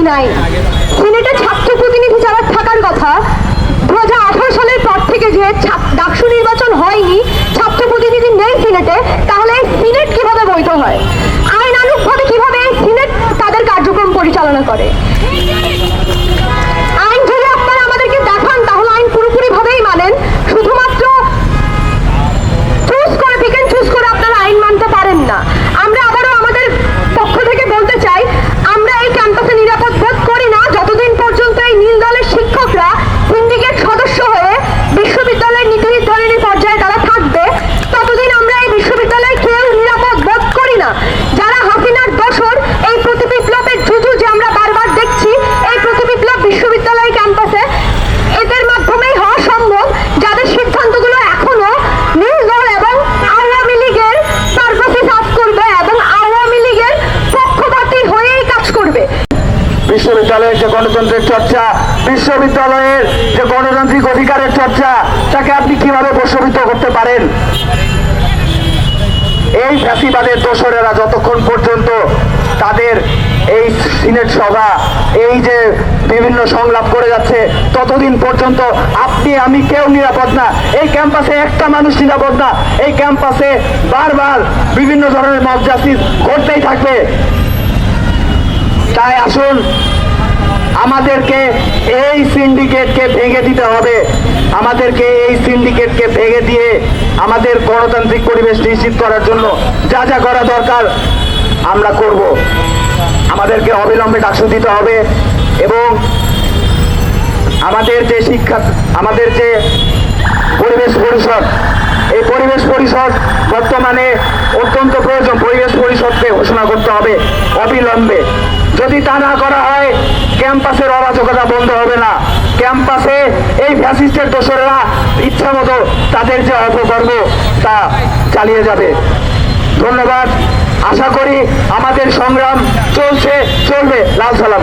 চাকরি নাই। সিনেটে ছাত্র প্রতিনিধি যারা থাকার কথা দু হাজার আঠারো সালের পর থেকে যে ডাকসু নির্বাচন হয়নি, ছাত্র প্রতিনিধি নেই সিনেটে, তাহলে সিনেট কীভাবে বৈধ হয়? আইন আনুকভাবে কীভাবে সিনেট তাদের কার্যক্রম পরিচালনা করে? বিশ্ববিদ্যালয়ের যে গণতন্ত্রের চর্চা, বিশ্ববিদ্যালয়ের যে গণতান্ত্রিক অধিকারের চর্চা, তাকে আপনি কীভাবে প্রশ্নবিদ্ধ করতে পারেন? এই ফ্যাসিবাদের দোসরেরা যতক্ষণ পর্যন্ত তাদের এই সিনেট সভা, এই যে বিভিন্ন সংলাপ করে যাচ্ছে, ততদিন পর্যন্ত আপনি, আমি কেউ নিরাপদ না। এই ক্যাম্পাসে একটা মানুষ নিরাপদ না। এই ক্যাম্পাসে বারবার বিভিন্ন ধরনের মব জাস্টিস ঘটতেই থাকবে। তাই আসুন, আমাদেরকে এই সিন্ডিকেটকে ভেঙে দিতে হবে। আমাদেরকে এই সিন্ডিকেটকে ভেঙে দিয়ে আমাদের গণতান্ত্রিক পরিবেশ নিশ্চিত করার জন্য যা যা করা দরকার আমরা করব। আমাদেরকে অবিলম্বে ডাকসু দিতে হবে এবং আমাদের যে শিক্ষা, আমাদের যে পরিবেশ পরিষদ, এই পরিবেশ পরিষদ বর্তমানে অত্যন্ত প্রয়োজন। পরিবেশ পরিষদকে ঘোষণা করতে হবে অবিলম্বে। যদি তা না করা হয়, ক্যাম্পাসের অরাজকতা বন্ধ হবে না। ক্যাম্পাসে এই ফ্যাসিস্টের দোষরেরা ইচ্ছা মতো তাদের যে অপকর্ম, তা চালিয়ে যাবে। ধন্যবাদ। আশা করি আমাদের সংগ্রাম চলছে, চলবে। লাল সালাম।